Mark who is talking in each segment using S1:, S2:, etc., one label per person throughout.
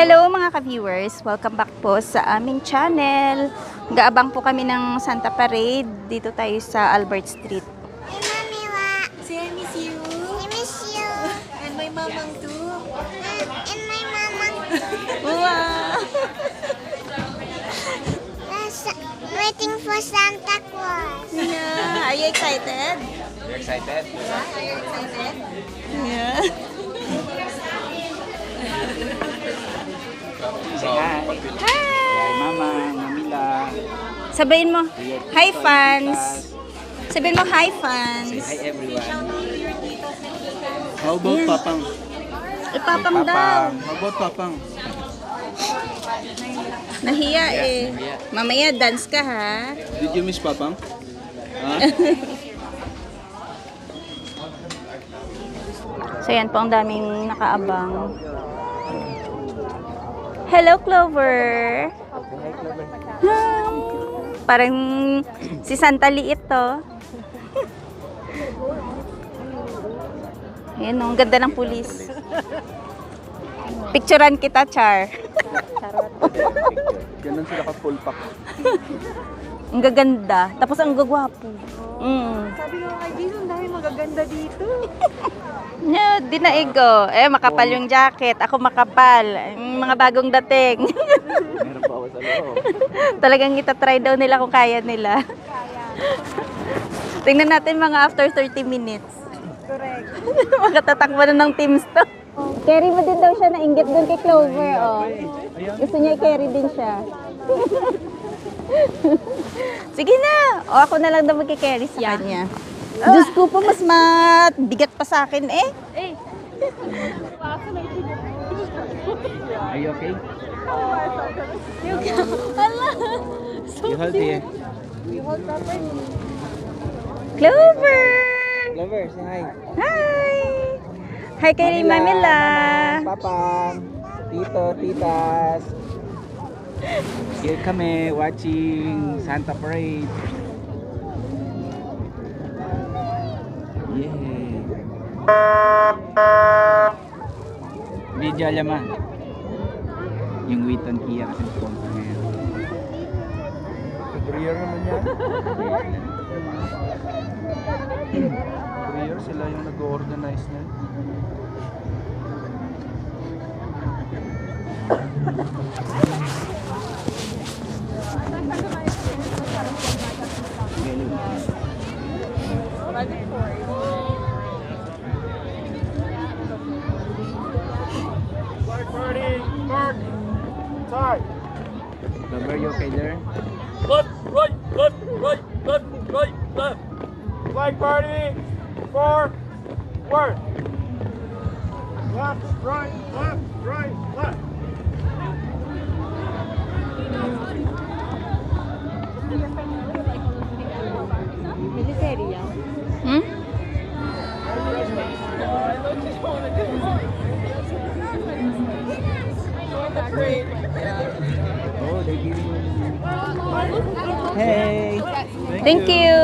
S1: Hello mga ka-viewers! Welcome back po sa aming channel. Gaabang po kami ng Santa Parade. Dito tayo sa Albert Street.
S2: Hey, Mommy, what?
S3: Say I miss you.
S2: I miss you.
S3: And my mamang too.
S2: And, and my mama.
S1: Wow!
S2: Nasa, waiting for Santa Claus.
S1: Yeah. Are you excited?
S4: You excited?
S3: Are you excited?
S1: Yeah.
S4: Hi. Hi! Mama, Mamila.
S1: Sabihin mo, hi fans! Sabihin mo, hi
S4: Say
S1: fans!
S4: hi everyone.
S5: How about Papang?
S1: Ipapang daw.
S4: Papang.
S5: How about Papang?
S1: Nahiya eh.
S4: nahiya.
S1: Mamaya dance ka ha.
S5: Did you miss Papang? Ha?
S1: So yan po ang daming nakaabang. Hello Clover! Hmm, Parang si Santa Liit to. Ayan oh, ang ganda ng pulis. Picturean kita, Char.
S5: Ganun sila ka full pack.
S1: Ang gaganda. Tapos ang gagwapo. Mm.
S3: Sabi ko kay Jason, dahil magaganda dito.
S1: Yeah, dinaigo. Eh, makapal yung jacket. Ako makapal. Yung mga bagong dating.
S4: Meron pa ako sa loob.
S1: Talagang itatry daw nila kung kaya nila. Tingnan natin mga after 30 minutes.
S3: Correct.
S1: Makatatakbo na ng teams to. Carry mo din daw siya na inggit doon kay Clover, oh. Gusto niya i-carry din siya. Sige na! O ako na lang daw magki-carry sa kanya. Diyos ko po, mas mabigat pa sa akin eh.
S4: Are you okay?
S1: Hala!
S4: You hold it.
S1: Clover!
S4: Lover, say hi.
S1: Hi! Hi kay Mamila!
S4: Papang, Tito, Titas. Here kami watching Santa Parade. Yeah. Video alam ah. Yung Wheaton Kia kasi sponsor ngayon.
S5: Courier naman yan. Courier sila yung nag-organize na.
S4: Lover, you okay there?
S6: Left, right, left, right, left, right, left. Flag party, forward. Left, right, left, right, left.
S4: Oh, they give you... Hey!
S1: Thank you!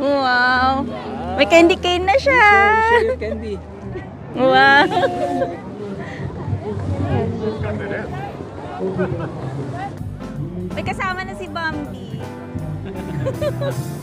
S1: Wow! May candy cane na siya!
S4: Share your candy.
S1: Wow! May kasama na si Bambi.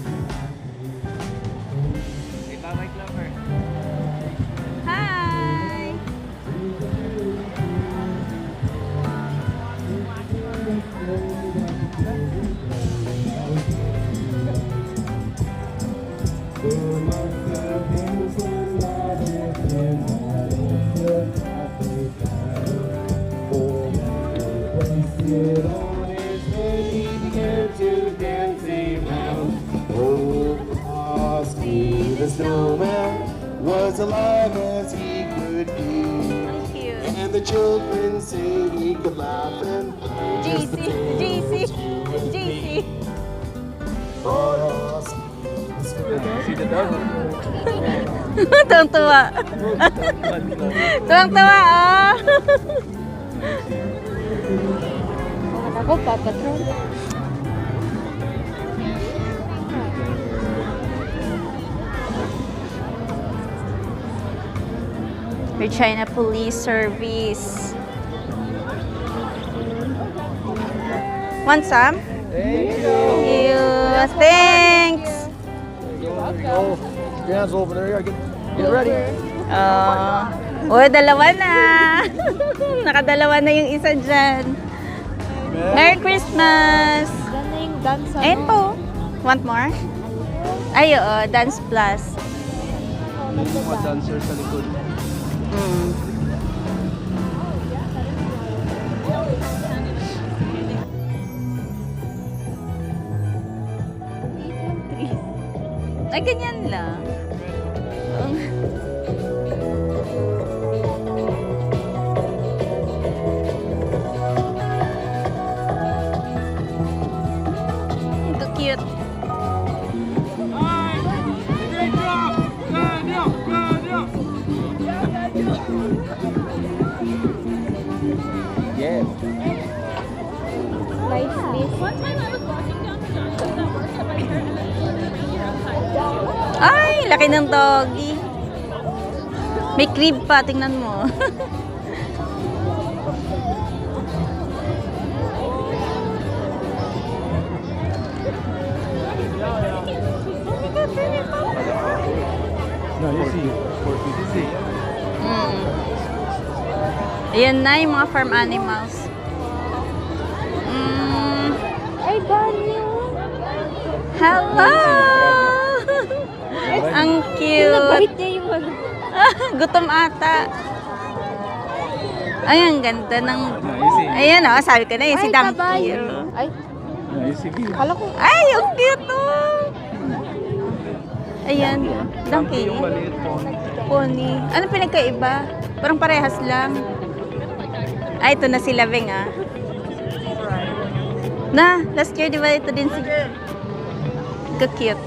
S7: snowman was alive as he could be.
S1: Ang cute.
S7: And the children say he could laugh and play just the
S1: JC!
S7: two
S1: JC! JC!
S7: for us.
S5: See the dog?
S1: Tuwang-tuwa. Tuwang-tuwa, oh! Ah. Ako, papatrol. Your China Police Service. Want some?
S5: Thank
S1: Thank you. Thanks.
S5: Oh, hands over there. Get, get ready.
S1: Oh. Oh, dalawa na. Nakadalawa na yung isa dyan. Merry Christmas!
S3: Dance
S1: Ayun po. Want more? Ay, oo. Dance Plus.
S5: May mga dancer sa likod.
S1: Mm. Ay, ganyan lang. Ay, laki ng doggy. May crib pa, tingnan mo.
S5: No, you see. 450.
S1: Mm. Ayan na yung mga farm animals.
S3: Banyo!
S1: Hello! Ang cute.
S3: ano.
S1: Gutom ata. Ay, ang ganda ng... Ayan o, sabi ko na yun, si
S3: kabayo. Ay, ko.
S1: Ay, ang cute oh! Ayan,
S5: maliit po.
S1: Pony. Ano pinagkaiba? Parang parehas lang. Ay, ito na si Laving ah. Na, last year di ba ito din si... Ka-cute.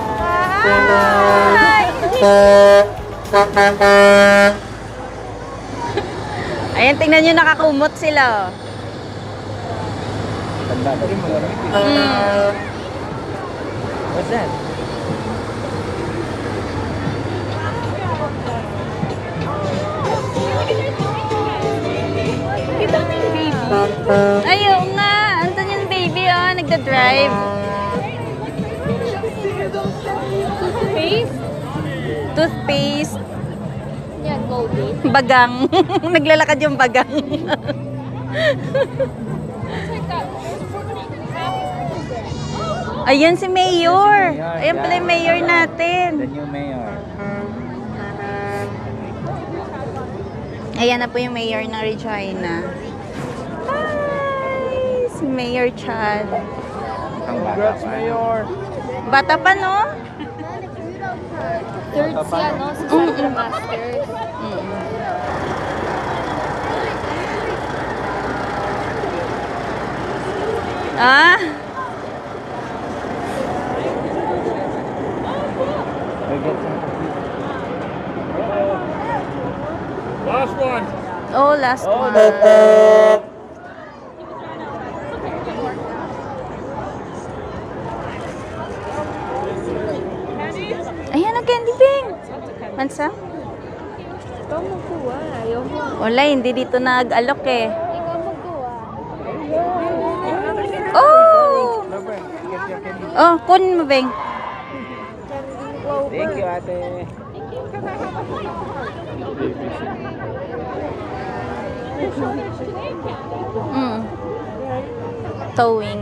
S1: Ayan, tingnan nyo, nakakumot sila. oh.
S4: Tanda na rin malamig eh.
S1: Mm.
S4: What's that?
S1: Ayaw Toothpaste.
S3: Yan, Goldie.
S1: Bagang. Naglalakad yung bagang. Ayan si Mayor. Ayan pala yung Mayor
S4: The
S1: natin.
S4: new mayor.
S1: Ayan na po yung Mayor ng Regina. Hi! Si Mayor Chad.
S5: Congrats,
S4: pa.
S5: Mayor.
S1: Bata pa, no?
S3: Third si ano, si Sandra Masters.
S1: Mm. Ah?
S4: We get some
S6: Last one.
S1: Oh, last one. Wala, hindi dito nag-alok eh. Oh! Oh, kunin mo, Beng.
S4: Thank you, ate.
S1: Mm. Towing.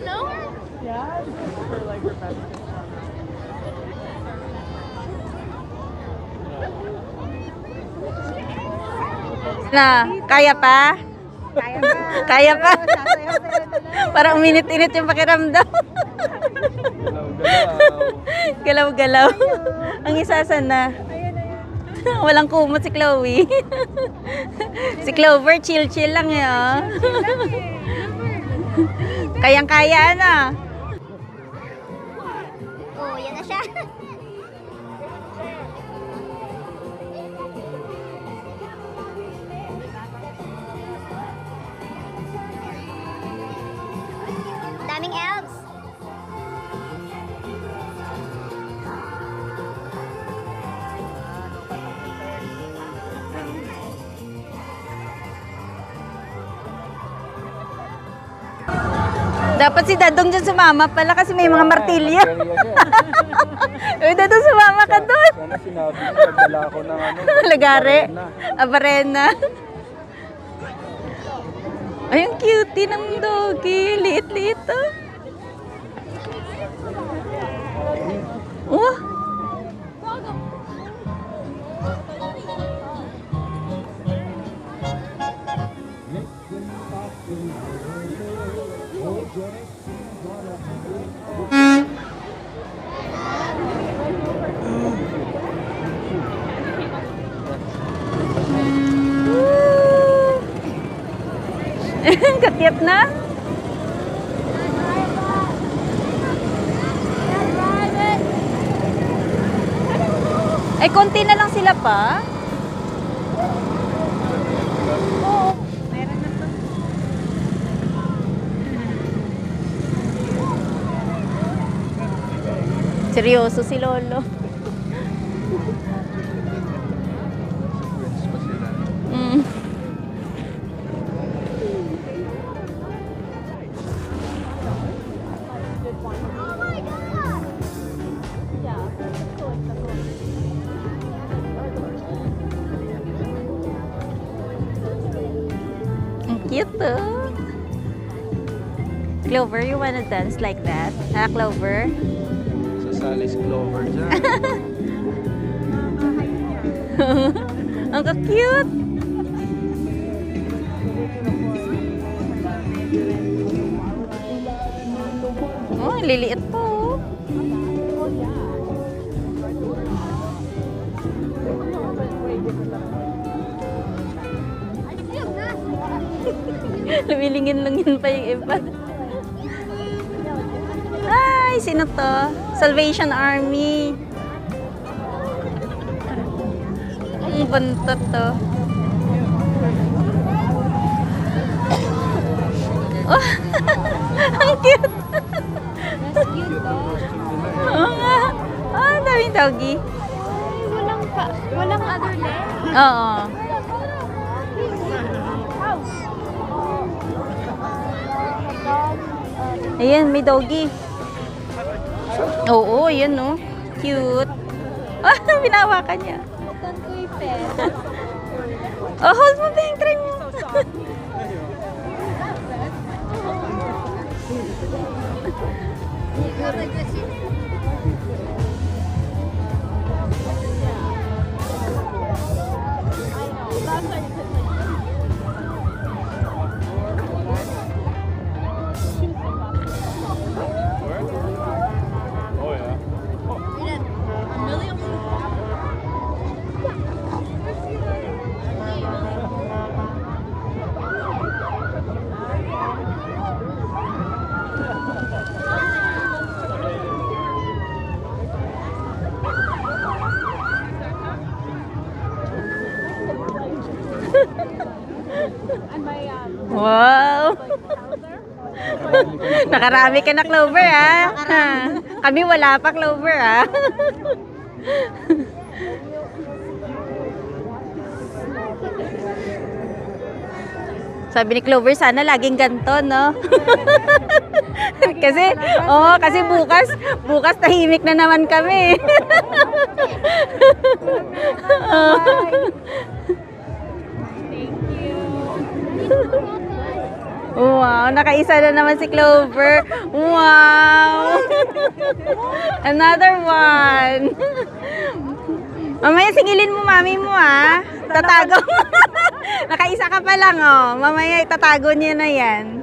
S4: You
S3: know her?
S1: Na, kaya pa? Kaya pa. Kaya pa. Parang uminit-init yung pakiramdam. Galaw-galaw. Ang isa na. Walang kumot si Chloe. si Clover, chill-chill lang eh. Kayang-kaya na. Dapat si Dadong dyan sumama pala kasi may mga martilyo. Uy, Dadong sumama ka doon.
S5: Sana sinabi mo, nagdala ako ng ano.
S1: Lagare.
S5: Barena.
S1: Abarena. Ay, ang cutie ng doggy. Liit-liit. Oh. Ay, konti na lang sila pa. Seryoso si Lolo. Wanna dance like that? Ah, Clover?
S5: Sasalis Clover dyan.
S1: Ang ka-cute! Oh, liliit po. oh. Lumilingin lang yun pa yung iba. Ay, sino to? Salvation Army. Ang buntot to. Oh, ang cute. Oo nga. Ah, ang daming doggy.
S3: Ay, walang pa, walang other leg.
S1: Oo. Ayan, may doggy. Oo, yan no. Cute. Ah, binawakan niya. Oh, hold mo ba yung try mo? Wow! Nakarami ka na, Clover, ha? Kami wala pa, Clover, ha? Sabi ni Clover, sana laging ganto, no? kasi, oo, kasi bukas, bukas tahimik na naman kami. Nakaisa na naman si Clover. Wow! Another one. Mamaya singilin mo mami mo ah. Tatago. nakaisa ka pa lang oh. Mamaya itatago niya na yan.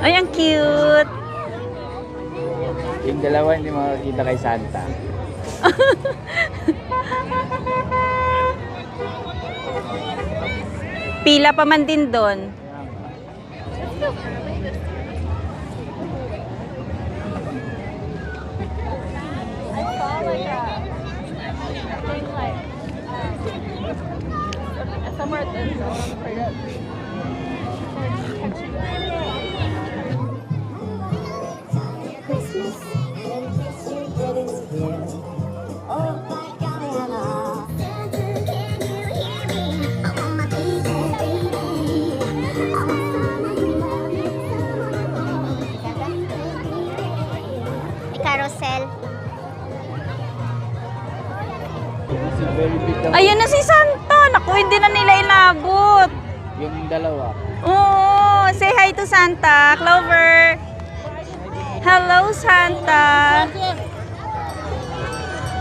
S1: Ay, ang cute.
S4: Yung dalawa hindi makakita kay Santa.
S1: Pila pa man din doon.
S3: I somewhere at the zone for it.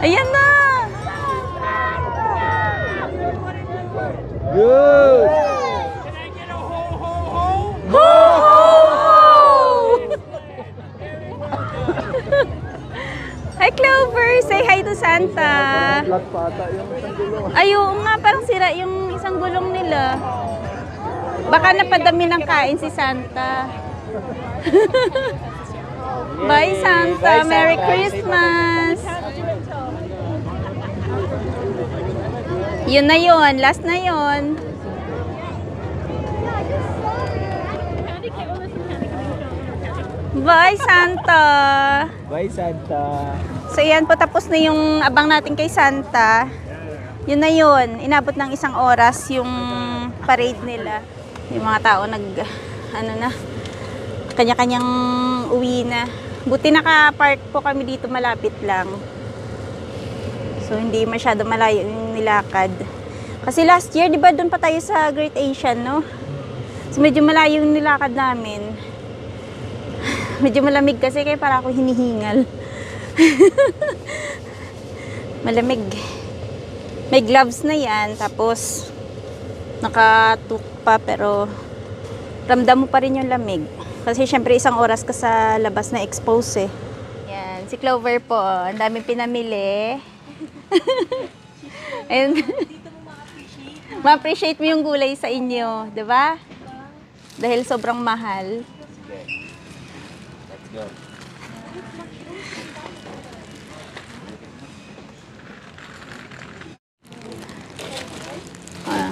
S1: Ayan na.
S4: Good!
S1: Ho, ho, ho! Hi, Clover. Say hi to Santa. Ay, oo nga. Parang sira yung isang gulong nila. Baka napadami ng kain si Santa. Bye, Santa. Merry. Christmas. Yun na yun. Last na yun. Bye, Santa.
S4: Bye, Santa.
S1: So yan po tapos na yung abang natin kay Santa. Yun na yun. Inabot ng isang oras yung parade nila. Yung mga tao nag, ano na, kanya-kanyang uwi na. Buti naka-park po kami dito malapit lang. So hindi masyado malayo yung nilakad. Kasi last year, di ba doon pa tayo sa Great Asian, no? So medyo malayo yung nilakad namin. Medyo malamig kasi kaya para ako hinihingal. Malamig. May gloves na yan, tapos nakatuk pa pero ramdam mo pa rin yung lamig. Kasi syempre isang oras ka sa labas na expose eh. Yan, si Clover po, ang daming pinamili. And ma-appreciate mo yung gulay sa inyo, 'di ba? Dahil sobrang mahal.
S4: Let's go.
S1: Ah.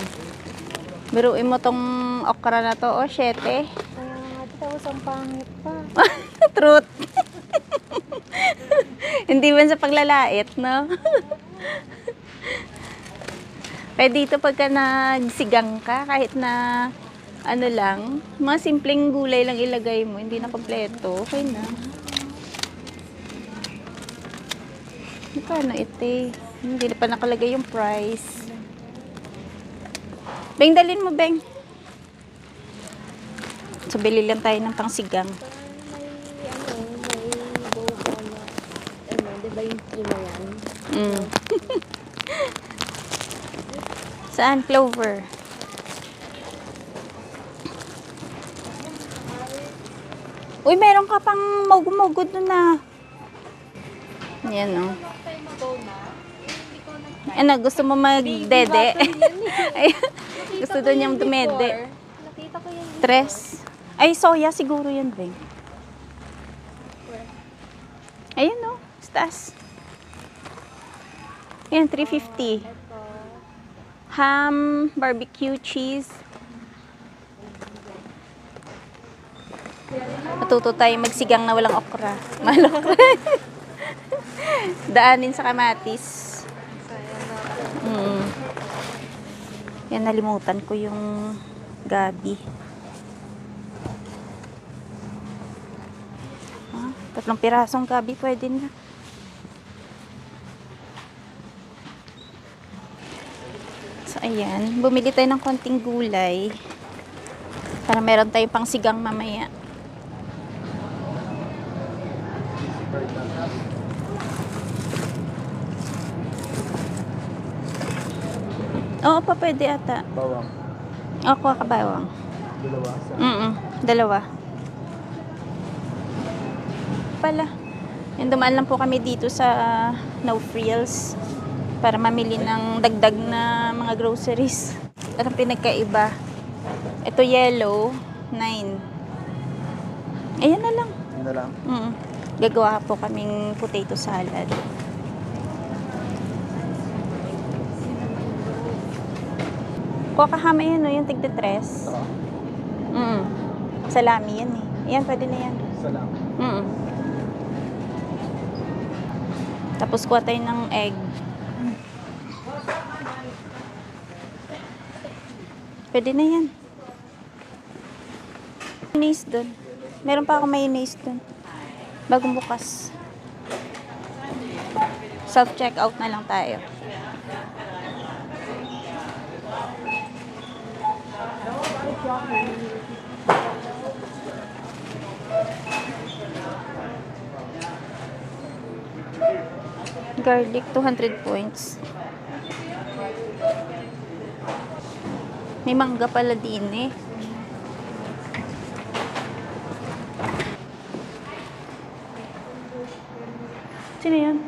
S1: Biruin mo tong okra na to, oh, 7.
S3: Kaya nga, tapos ang pangit pa.
S1: Truth. Hindi man sa paglalait, no? Kaya dito pagka nagsigang ka, kahit na ano lang, mga simpleng gulay lang ilagay mo, hindi na kompleto, okay na. Magkano ite? Hindi na pa nakalagay yung price. Beng, dalin mo, Beng. So, bili lang tayo ng pangsigang.
S3: May ano, may boba na, ano, di ba yung ina yan?
S1: Mm. Saan? Clover. Uy, meron ka pang mugmugod doon na. Yan, oh. Ano, gusto mo magdede? Gusto doon niyang dumede. Tres. Ay, soya siguro yan, Beng. Ayun, no. Stas. Yan, 350. Ham, barbecue cheese. Matuto tayo magsigang na walang okra. Mahal okra. Daanin sa kamatis. Mm. Yan, nalimutan ko yung gabi. Ah, tatlong pirasong gabi pwede na. Ayan. Bumili tayo ng konting gulay. Para meron tayong pang sigang mamaya. Oo pa, pwede ata.
S5: Bawang.
S1: Ako, kabawang.
S5: Dalawa.
S1: Mm dalawa. Pala. Yung dumaan lang po kami dito sa No Frills para mamili ng dagdag na mga groceries. Anong pinagkaiba? Ito yellow, 9. Ayan na lang.
S5: Yun na lang.
S1: Mm. Gagawa po kaming potato salad. Kuha ka hama yan, no? Yung tigda tres.
S5: Saka.
S1: Mm. Salami yan eh. Yan, pwede na yan.
S5: Salam.
S1: Mm. Tapos kuha tayo ng egg. Pwede na yan. Mayonnaise doon. Meron pa ako mayonnaise doon. Bagong bukas. Self-checkout na lang tayo. Garlic, 200 points. May mangga pala din eh. Sino yun?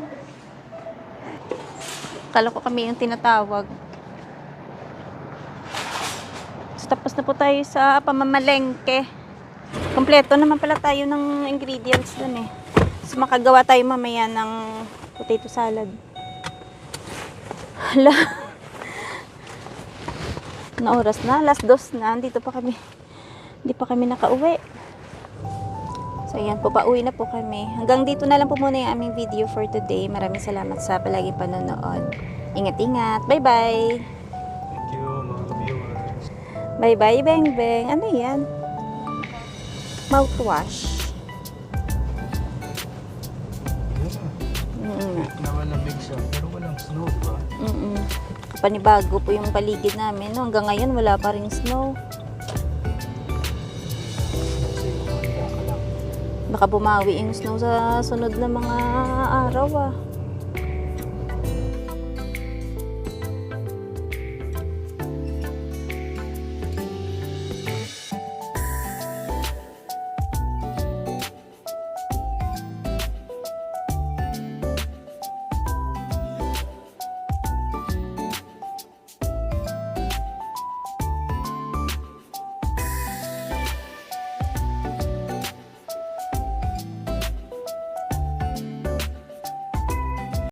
S1: Kala ko kami yung tinatawag. So, tapos na po tayo sa pamamalengke. Kompleto naman pala tayo ng ingredients dun eh. So, makagawa tayo mamaya ng potato salad. Hala. Na oras na, last dos na. Dito pa kami. Hindi pa kami nakauwi. So, ayan po, pauwi na po kami. Hanggang dito na lang po muna yung aming video for today. Maraming salamat sa palaging panonood. Ingat-ingat. Bye-bye.
S5: Thank you, mga viewers.
S1: Bye-bye, Beng Beng. Ano yan? Mouthwash. Mm-mm.
S5: Na malamig siya, pero walang snow, di ba?
S1: Panibago po yung paligid namin. No? Hanggang ngayon, wala pa rin snow. Baka bumawi yung snow sa sunod na mga araw ah.